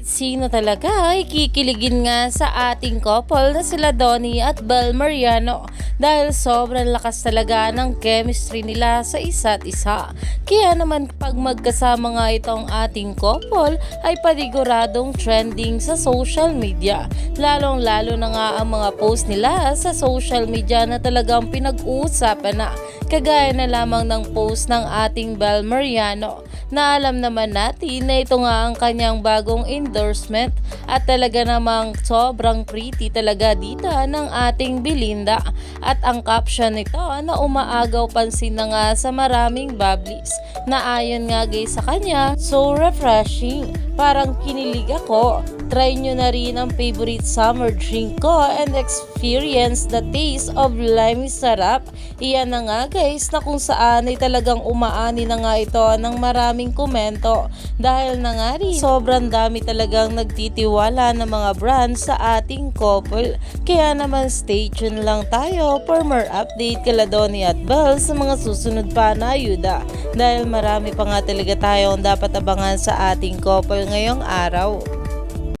Sino talaga ay kikiligin nga sa ating couple na sila Donnie at Bel Mariano dahil sobrang lakas talaga ng chemistry nila sa isa't isa. Kaya naman pag magkasama nga itong ating couple ay paniguradong trending sa social media. Lalong lalo na nga ang mga post nila sa social media na talagang pinag-uusapan na kagaya na lamang ng post ng ating Bel Mariano na alam naman natin na ito nga ang kanyang bagong endorsement. At talaga namang sobrang pretty talaga dito ng ating Belinda. At ang caption nito na umaagaw pansin na nga sa maraming bubblies na ayon nga guys sa kanya so refreshing. Parang kinilig ako try nyo na rin ang favorite summer drink ko and experience the taste of lime sarap. Iyan na nga guys na kung saan ay talagang umaani na nga ito ng maraming komento dahil na nga rin sobrang dami talagang nagtitiwala ng mga brands sa ating couple. Kaya naman stay tuned lang tayo for more update kala Donnie at Belle sa mga susunod pa na ayuda dahil marami pa nga talaga tayong dapat abangan sa ating couple ngayong araw.